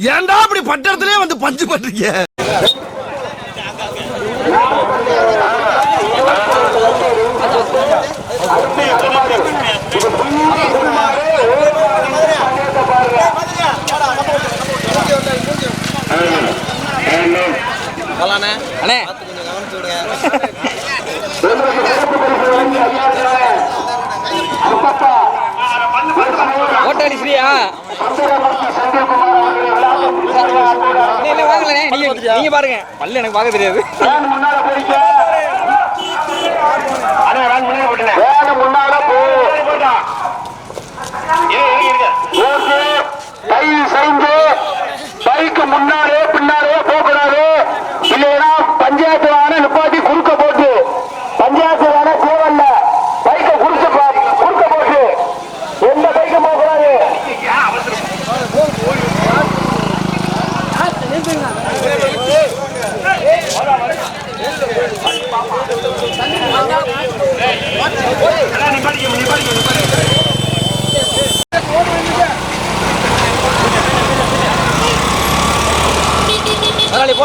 ஏன்டா அப்படி பட்டத்திலே வந்து பஞ்சு பண்றீங்க? அண்ணே. ஓட்டாடி ஃப்ரீயா நீங்க பாருங்க பல்லு எனக்கு பார்க்க தெரியாது.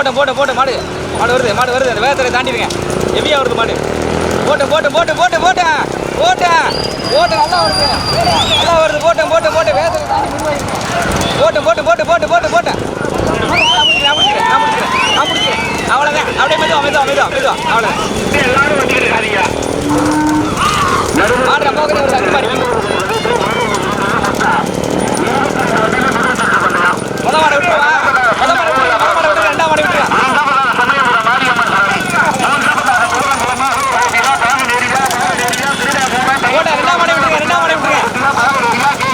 முதலாளி போட்டேன் போட்டேன் போட்டேன் மாடு மாடு வருது மாடு வருது அந்த வேகத்தில் தாண்டிடுங்க ஹெவியா வருது மாடு போட்டேன் போட்டேன் போட்டு போட்டு போட்டேன் போட்டேன் போட்டேன் நல்லா வருது நல்லா வருது போட்டேன் போட்டேன் போட்டு வேகத்தில் தாண்டி போட்டு போட்டு போட்டு போட்டு நான் முடிக்கிறேன் அவ்வளோதான் அப்படியே மெதுவா மெதுவா மெதுவா மெதுவா அவ்வளோதான் மாடு நம்ம ஒரு அஞ்சு மாடி முத மாடை விட்டுருவா முத மாடை விட்டுருவா முத மாடை விட்டு ரெண்டாம் மாடை விட்டுருவா போட்டேன் ரெண்டாம் மாடை விட்டுருங்க ரெண்டாம் மாடை விட்டுருங்க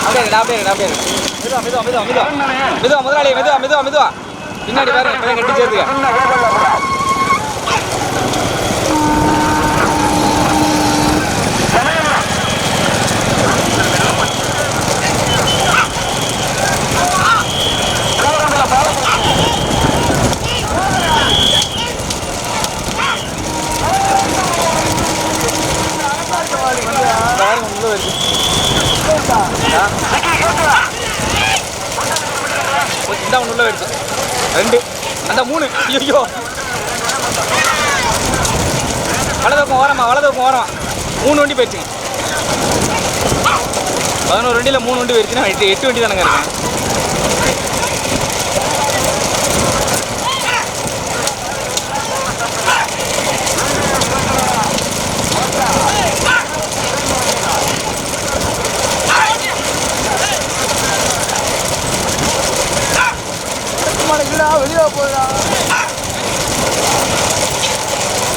அப்படியே இரு, அப்படியே இரு, அப்படியே இரு. மெதுவா மெதுவா மெதுவா மெதுவா மெதுவா முதலாளி மெதுவா மெதுவா மெதுவா பின்னாடி வேற கட்டி சேர்த்துக்க இந்த ஒன்று உள்ள போயிடுச்சு ரெண்டு. அந்த மூணு. ஐயோ வலதுக்கும் ஓரமா வலதுக்கும் ஓரம். மூணு வண்டி போயிடுச்சுங்க. பதினோரு வண்டியில் மூணு வண்டி போயிடுச்சுன்னா எட்டு எட்டு வண்டி தானங்க இருக்கேன்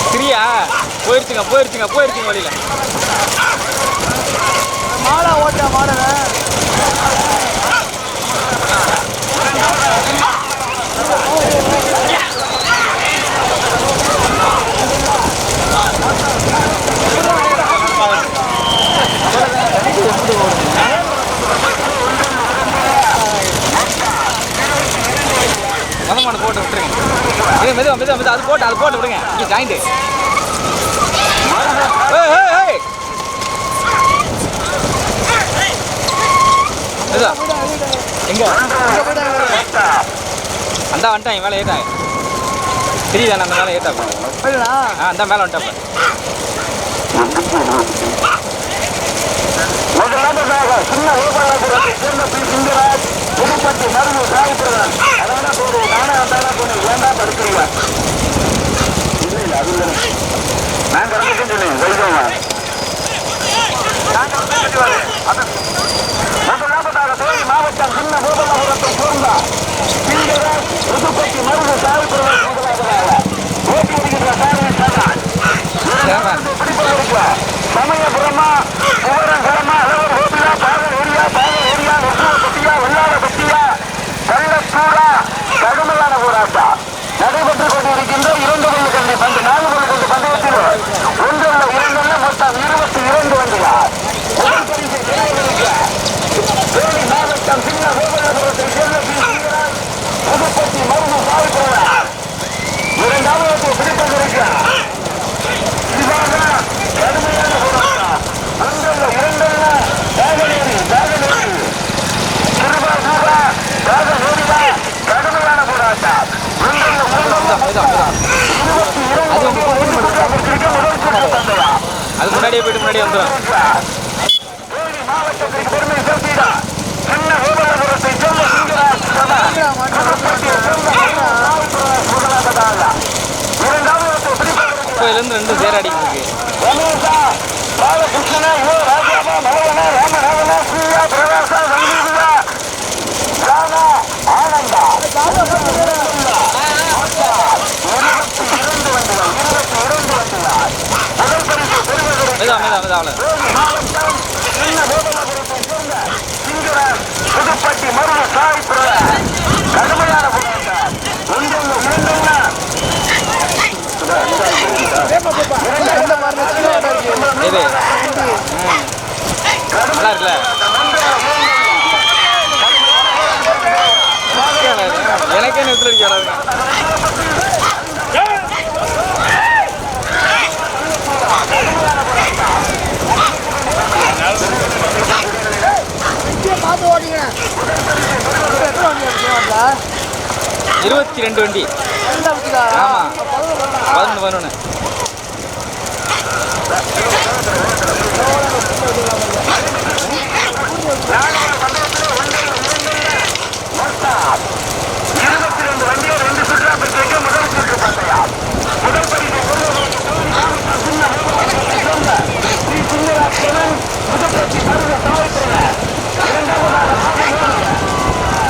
ஃப்ரீயா போயிடுச்சுங்க போயிடுச்சுங்க போயிடுச்சுங்க வழியில். மாடா ஓட்ட மாடல மதமான போட்டு விட்டுருங்க ஏய் மெதுவா மெதுவா மெதுவா. அது போட்டு அது போட்டு விடுங்க. இங்கே ஜாயிண்ட் மெதுவா. எங்க? அந்த வந்துட்டான் மேலே ஏட்டான் தெரியுதா அந்த மேலே ஏட்டா ஆ அந்த மேலே வந்துட்டாப்ப முதலாவதாக சின்ன பி சிங்கராஜ் புதுப்பட்டி மருந்து அதனால போடு நானே வந்தாலும் கொஞ்சம் வேண்டாம் தடுக்கிறீங்க இல்லை இல்லை அது இல்லை நாங்கள் ரெண்டு சொன்னேன் வெளிக்கோங்க முதலாவதாக தேனி மாவட்டம் சின்ன கோபநாபுரத்தை சேர்ந்த சிங்கராஜ் புதுப்பட்டி மருந்து சாகுப்பிரதான் முதலாவதாக ஓட்டி வருகின்ற சாரதி சரண் பிடிப்பதற்கு சமயபுரமா போக ನಡೆಯಂದ್ರ இருக்குல்ல எனக்கே நெத்தில் அடிக்க இருபத்தி ரெண்டு வண்டி. ஆமா. பதினொன்று பதினொன்று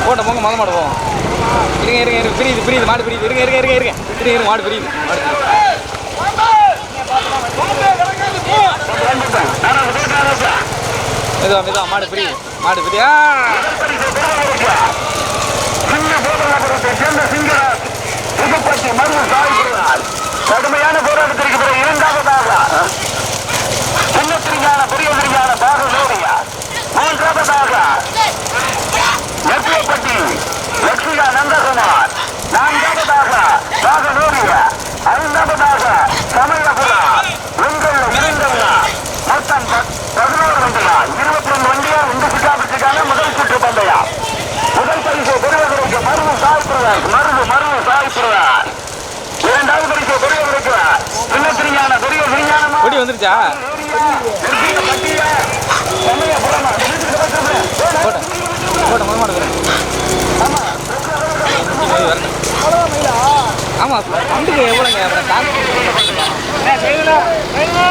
போட்ட போங்க மொதல் மாடு போவோம் இருங்க இருங்க இருங்க பிரியுது பிரியுது மாடு பிரியுது. இருங்க இருங்க இருங்க இருங்க. இருங்க இருங்க மாடு பிரியுது. மாடு. பிரியுது. மெதுவா மெதுவா மாடு பிரியுது மாடு பிரியா கடுமையான போராட்டத்திற்கு பிறகு இரண்டாவதாக சின்னத்திரியான பெரிய திரியான பாகலோரியா மூன்றாவதாக நெத்தியப்பட்டி லட்சுமிகா நந்தகுமார் நான்காவதாக பாகலோரியா ஐந்தாவதாக தமிழ் உங்கள் இருந்தவங்க மொத்தம் ப- பதினோரு வண்டியா இருபத்தி ரெண்டு வண்டியா இந்த சுற்றாபத்துக்கான முதல் சுற்று பந்தயா முதல் பரிசு பெறுவதற்கு மருது சாய்ப்புறார் மருது மருது சாய்ப்புறார் இரண்டாவது பரிசு பெறுவதற்கு சின்னத்திரியான பெரிய விஞ்ஞானமா கொடி வந்துருச்சா போட்ட போட்ட மொதல் மாடு ஆமாம் பண்டுக்கு எவ்வளோங்க அப்புறம் காசு மெதுவா, மெதுவா.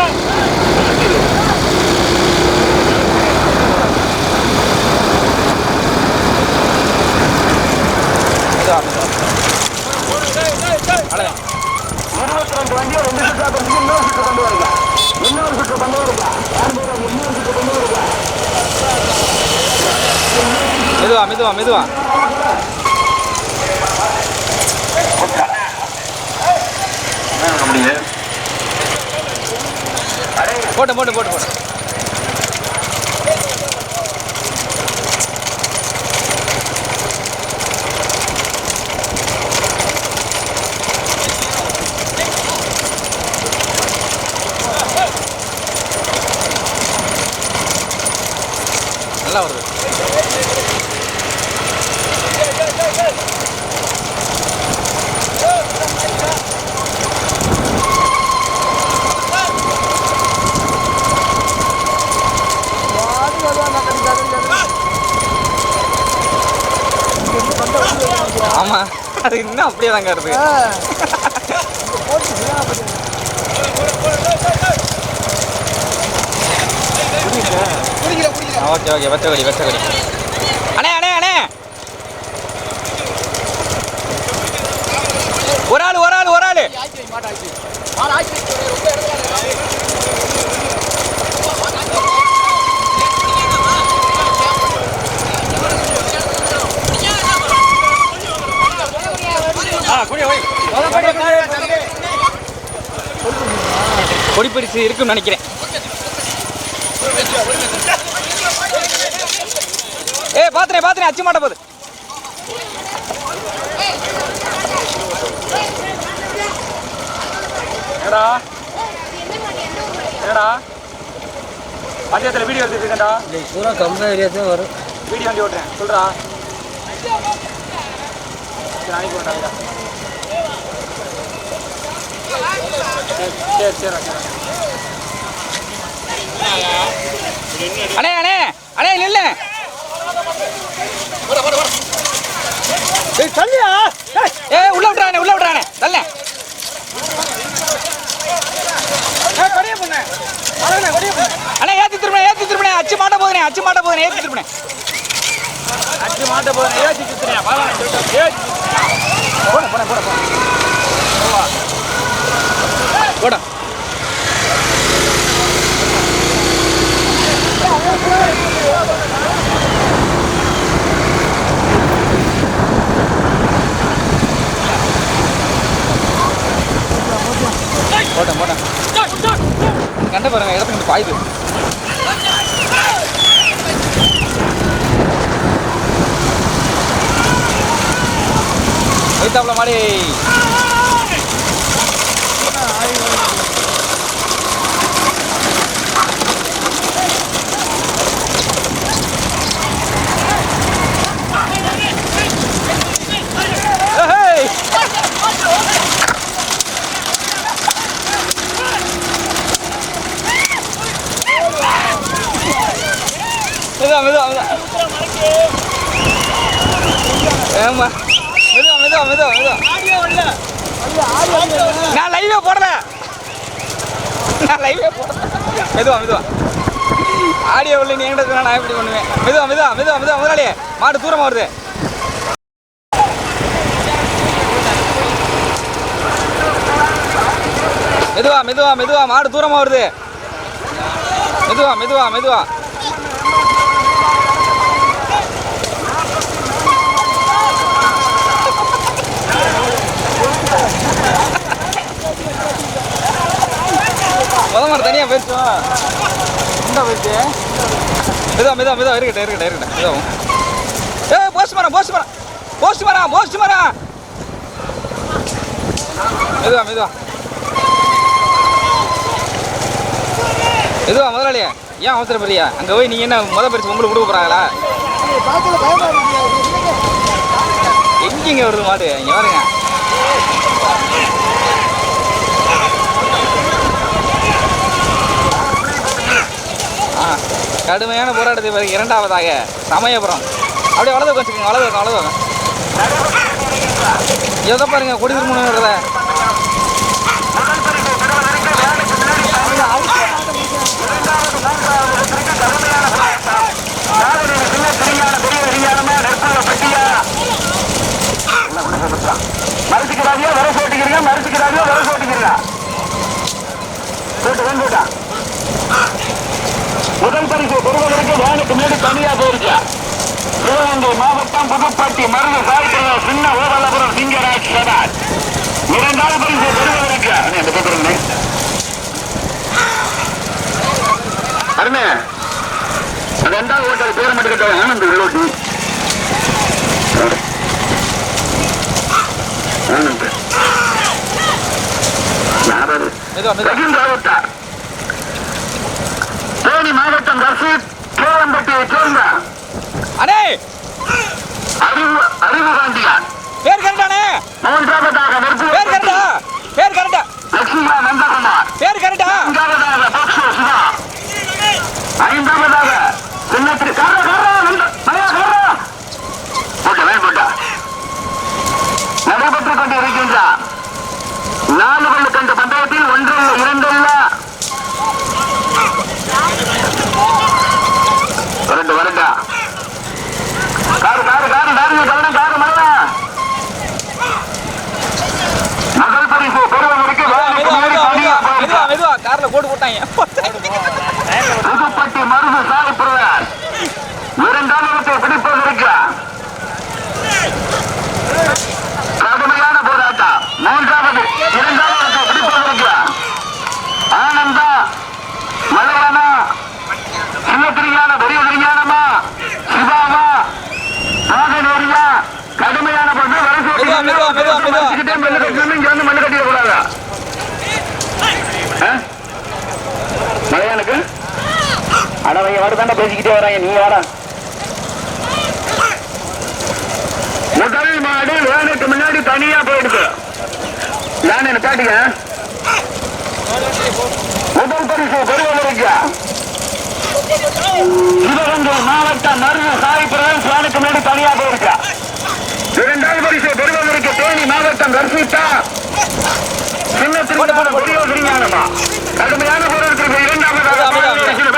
ரெண்டு வண்டியை ரெண்டு சுற்று கொண்டு வரீங்க மெதுவா மெதுவா மெதுவா. போட்டு போட்டு போட்டு போட்டு நல்லா வருது வாடி வருவாங்க கடிக்காது ஆமா. அது இன்னும் அப்படியே தாங்க இருக்கு. ஓகே ஓகே வெச்சகடி வெச்சகடி அண்ணே அண்ணே அண்ணே. ஒரு ஆள் ஒரு ஆள் ஒரு ஆள். கொடிப்பரிசு இருக்குன்னு நினைக்கிறேன். ஏ பாத்துறேன் பாத்துறேன் அச்சு மாட்ட போகுது. என்னடா? பஞ்சாயத்தில் வீடியோ எடுத்துருக்கேன்டா பூரா கம்மியாக ஏரியா தான் வரும். வீடியோ வண்டி ஓட்டுறேன். சொல்றா. சரி சரி சரி அண்ணே அண்ணே அண்ணே நில்லு. ஏ உள்ள விட்டுறானே உள்ள விட்டுறானே தள்ள. அண்ணே ஏத்தி திரும்பினே ஏத்தி திரும்பினே அச்சு மாட்ட போதுனே அச்சு மாட்ட போதுனே ஏத்தி திரும்பினே அஞ்சு மாட்ட ஏற்றி சுத்துறேன் பாலாம் ஏற்றி போட போட போட. போட. போட்டேன் போட்டேன் கண்ட பாருங்க இடத்துக்கு இந்த பாயுது. வைத்தாப்ல மாடி ஏய் மெதுவா மெதுவா மெதுவா ஏமா மெதுவா மெதுவா மெதுவா மெதுவா நான் லைவே போடல நான் லைவே போடல மெதுவா மெதுவா ஆடியோ உள்ள நீ என்கிட்ட சொன்னா நான் எப்படி பண்ணுவேன் மெதுவா மெதுவா மெதுவா மெதுவா முதலாளி மாடு வருது. மெதுவா மெதுவா மெதுவா மாடு தூரமா வருது. மெதுவா மெதுவா மெதுவா. முத மாடு தனியா போயிடுச்சோம் இந்த போயிடுச்சு. மெதுவா மெதுவா மெதுவா இருக்கட்டும் இருக்கட்டும் இருக்கட்டும். மெதுவா போஸ்ட் மரம் போஸ்ட் மரம் போஸ்ட் மரம் போஸ்ட் மரம் மெதுவா மெதுவா. மெதுவா முதலாளியா. ஏன் அவசரப்படுறியா அங்கே போய் நீங்கள் என்ன முத பரிசு உங்களுக்கு கொடுக்க போகிறாங்களா எங்கேங்க வருது மாடு? இங்கே கடுமையான போராட்டத்தை பிறகு இரண்டாவதாக. சமயபுரம். அப்படியே வலது வச்சுக்கோங்க வலது பக்கம், வலது பக்கம். எதை பாருங்க கொடி திருமணம் மறுத்துக்கிறாதியா வர சோட்டிக்கிறீங்க மறுத்துக்கிறாதியா வர சோட்டிக்கிறீங்க போட்டு வந்துட்டா முதல் பரிசு பெறுவதற்கு வேனுக்கு மேடு தனியா போயிருக்கா சிவகங்கை மாவட்டம் புதுப்பட்டி மருது சாய்க்கிற சின்ன ஓரலபுரம் சிங்கராஜ் சதார் இரண்டாவது பரிசு பெறுவதற்கு. அந்த பக்கம். அருணே ரெண்டாவது ஓட்டல் பேரை மட்டும் கட்ட ஆனந்த் உள்ளோட்டி ஆனந்த். தேனி மாவட்டம் ரசீத் கேவம்பட்டியை சேர்ந்த அண்ணே அறிவு அறிவு காந்தியார் பேர் கரெக்டானே? மூன்றாவதாக பேர் கரெக்டா? பேர் கரெக்டா? லட்சுமியா நந்தகுமார் பேர் கரெக்டா ஐந்தாவதாக போக்சோ சுதா ஐந்தாவதாக சின்னத்திரி கார கார நந்த மலையா கார போட்ட வேன் போட்டா நடைபெற்றுக் கொண்டு இருக்கின்றார் நாலு பல்லு கண்ட பந்தயத்தில் ஒன்றல்ல இரண்டல்ல வரட்டு வரட்டா காரு காரு காரு காரு கவனம் காரு மரண முதல் பரிசு பெறுவதற்கு மெதுவா வேலைக்கு மெதுவா மேலே மெதுவா தனியா மெதுவா போயிருக்கார். மெதுவா கார்ல கோடு போட்டாங்க புதுப்பட்டி மருது சாலைப்புறவர் இரண்டாவது பிடிப்பதற்கு கடுமையான போராட்டம் மூன்றாவது இரண்டாவது பிடிப்பதற்கு ஆனந்தா மலையானா சின்னத்திரியான பெரிய விஞ்ஞானமா சிவாவா நாகநேரியா கடுமையான போட்டு மெதுவா, மெதுவா, மெதுவா, மெதுவா. மண்ணு கட்டணும் இங்க வந்து மண்ணு கட்டிடக்கூடாதா மலையானுக்கு அடவைய வருதாண்ட பேசிக்கிட்டே வராங்க? நீ வாடா. முதல் மாடு வேனுக்கு முன்னாடி தனியா போயிடுது. நான் என்ன பாட்டுங்க முதல் பரிசு பெறுவதற்கு தேனி மாவட்டம் மருது சாய் பிரதேச சுவானுக்கு முன்னாடி தனியாக இருக்கா இரண்டாவது பரிசு பெறுவதற்கு தேனி மாவட்டம் ரசித்தா சின்ன திருமண பெரியோகிரிஞானமா கடுமையான போராட்டத்திற்கு சின்ன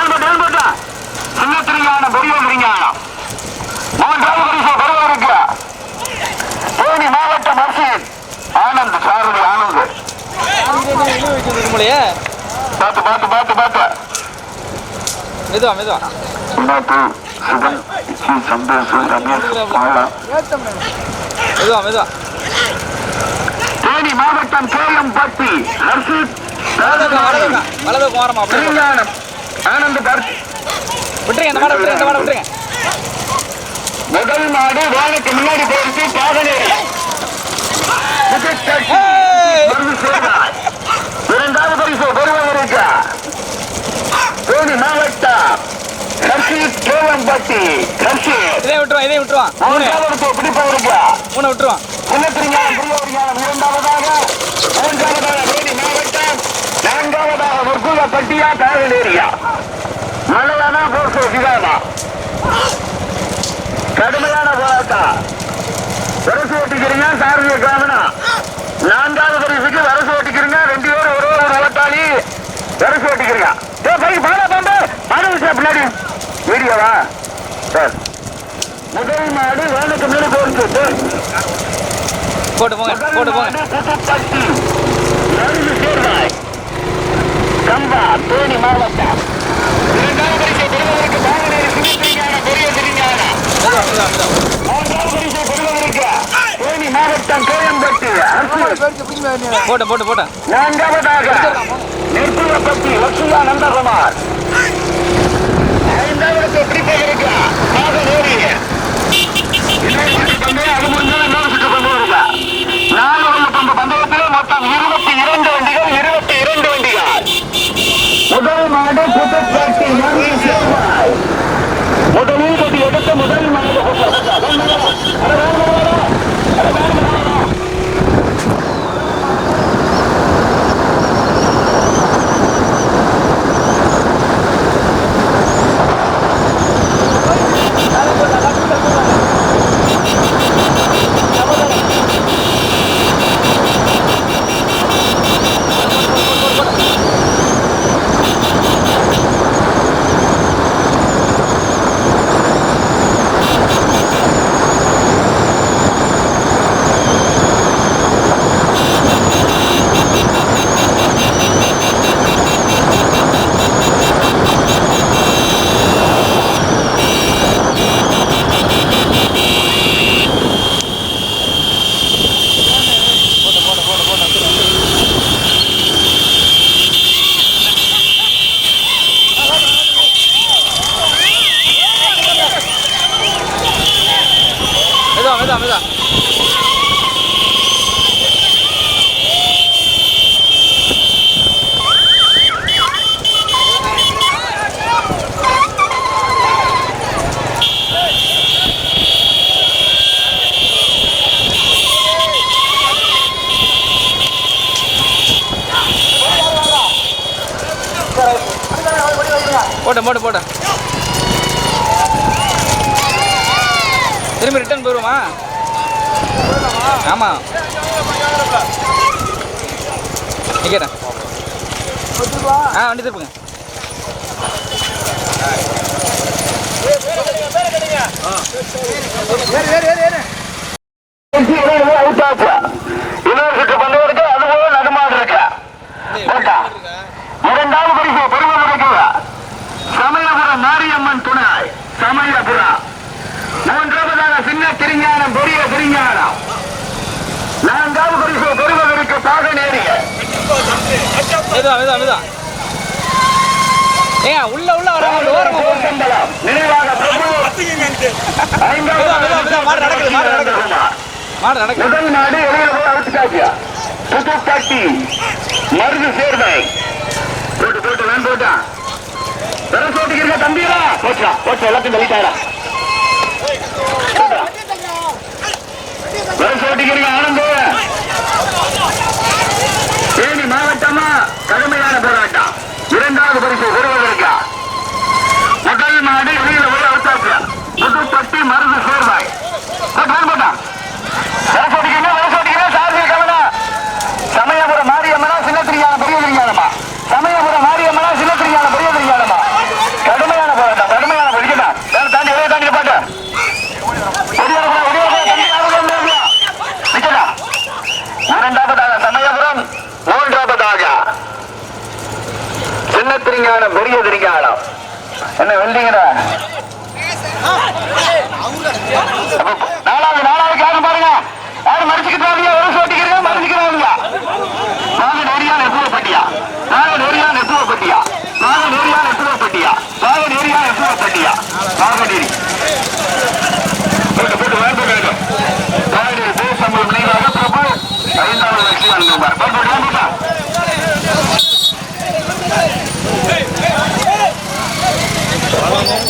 ஆனந்த் சாரதி ஆனந்த் முடியே பார்த்து பார்த்து பார்த்து பார்த்து மெதுவா மெதுவா சுதன் இச்சி சந்தோஷ் ரமேஷ் பாலா மெதுவா மெதுவா தேனி மாவட்டம் கேஎம் பட்டி ஹர்ஷித் வலது ஆனந்த் பர்த் விட்டுருங்க இந்த மாடை விட்டுருங்க இந்த மாடை விட்டுருங்க. முதல் மாடு வேலைக்கு முன்னாடி போயிட்டு பாகனேரி ஏய்! இரண்டாவது பரிசு பெறுவதற்கு தேனி மாவட்டம் ஹர்ஷித் கேஎம்பட்டி ஹர்ஷித் இதையும் விட்டுருவான் இதையும் விட்டுருவான். மூணு. மூன்றாவது பிடிப்பவருக்கு மூணு விட்டுருவான். புன்னத்திரிஞானம் புரியவரிஞானம் இரண்டாவதாக மூன்றாவதாக தேனி மாவட்டம் நான்காவதாக பட்டியா காவலேரியா. மலையான போர்சோ சிதாமா கடுமையான போராட்டம். வரசு ஓட்டிக்கிறீங்க சாரதிய கிராமணம் நான்காவது பரிசுக்கு வரசு ஓட்டிக்கிறீங்க ரெண்டு பேரும் ஒரு ஒரு ஓட்டாளி வரசு ஓட்டிக்கிறீங்க. ஏ பை பாடா பாம்பு மாணவ சார் பின்னாடி. வீடியோவா? சார். முதல் மாடு வேலைக்கு முன்னாடி போயிருக்கு போட்டு போங்க போட்டு போங்க. கம்பா தேனி மாவட்டம் இரண்டாவது பரிசை பெறுவதற்கு பாகனேரி சிவத்திரிஞான பெரிய திருஞான மெதுவா மெதுவா மெதுவா மூன்றாவது பரிசை பெறுவதற்கு தேனி மாவட்டம் கோயம்பட்டி அரசு பேருக்கு பிடிக்க நான்காவதாக நெற்குலப்பட்டி லட்சுயா நந்தகுமார். முதல் மாடு புதுப்பட்டி முதலில் எடுத்த முதல் மாடு மெதுவா மெதுவா மெதுவா போட்டு போட்டு. திரும்பி ரிட்டர்ன் போயிடுவோமா ஆமா. நிக்கிறேன் ஆ வண்டி திருப்புங்க. இன்னொரு சுற்று பந்து இருக்கு அது போல நடுமாடு இருக்கு போட்டா. இரண்டாவது பரிசு பெறுவதற்கு சமயபுரம் மாரியம்மன் துணை சமயபுரம் மூன்றாவதாக சின்ன திருஞானம் பெரிய திருஞானம் நான்காவது பரிசு பெறுவதற்கு பாகநேரிய மெதுவா மெதுவா மெதுவா ஏங்க உள்ள உள்ள வரவங்க ஓரமா போங்க சம்பளம் நினைவாக பிரபு ஐந்தாவது மெதுவா, மெதுவா, மெதுவா, மாடு நடக்குது, மாடு நடக்குது. மாடு நடக்குது முதல் மாடு வெளியில போய் அவுத்துக்காச்சியா மருந்து மருது சேர்வை போட்டு போட்டு வேன் போட்டான் வர சோட்டிக்கிறீங்க தம்பியா போச்சா போச்சா எல்லாத்தையும் தள்ளிட்டாரா வர சோட்டிக்கிறீங்க ஆனந்தோ. தேனி மாவட்டமா கடுமையான போராட்டம். இரண்டாவது பரிசு பெறுவதற்கு திருஞானம் பெரிய திருஞானம் என்ன வெள்ளிங்கடா நாலாவது நாலாவது காரணம் பட்டியா நாங்க ஏரியா எப்போ பட்டியா நாங்க ஏரியா எப்போ பட்டியா நாகன் ஏரியா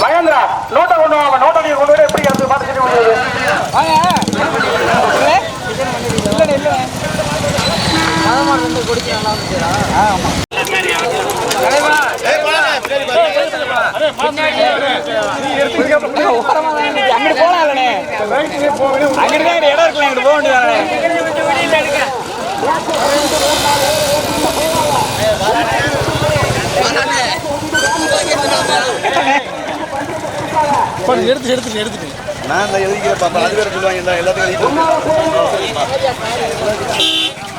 மகேந்திரா நோட்டை கொண்டு வாங்க நோட்டை நீங்க கொண்டு வர எப்படி அது பார்த்து முடியாது? வந்து கொடிச்சு போக வேண்டியதானே இருந்துச்சு. அங்கிட்டு போலாம் இல்லைண்ணே அங்கிட்டு தான் இடம் இருக்குல்ல அங்கிட்டு போக வேண்டியதானே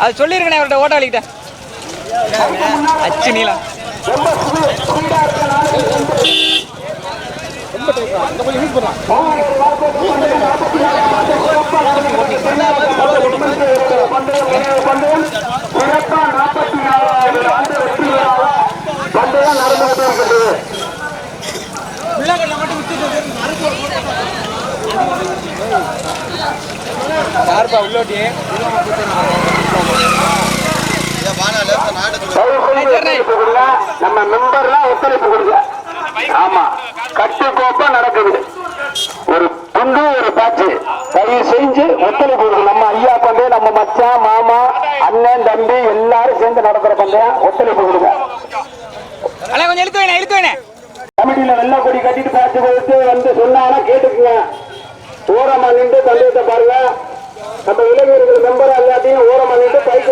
அது சொல்லிருக்கேன் அவர்கிட்ட ஓட்டாளிக்கிட்ட அச்சு நீளம் சிறப்பா நாற்பத்தி நாலாவது ஒத்துழைப்பு கொடுங்க. நம்ம மெம்பர்லாம் ஒத்துழைப்பு கொடுங்க. ஆமா. கட்டுக்கோப்பா நடக்குது. ஒரு துண்டு ஒரு பேச்சு தயவு செஞ்சு ஒத்துழைப்பு கொடுங்க. நம்ம ஐயா பந்தயம் நம்ம மச்சான் மாமா அண்ணன் தம்பி எல்லாரும் சேர்ந்து நடக்கிற பந்தயம் ஒத்துழைப்பு கொடுங்க. கொஞ்சம் இழுத்து வேணே இழுத்து வேணே கமிட்டியில வெள்ளை கொடி கட்டிட்டு பேச்சு கொடுத்து வந்து சொன்னாங்கன்னா கேட்டுக்குங்க. ஓரமா நின்று பந்தயத்தை பாருங்க. நம்ம இளைஞர்கள் நம்பர் எல்லாத்தையும் ஓரமாக பைக்கு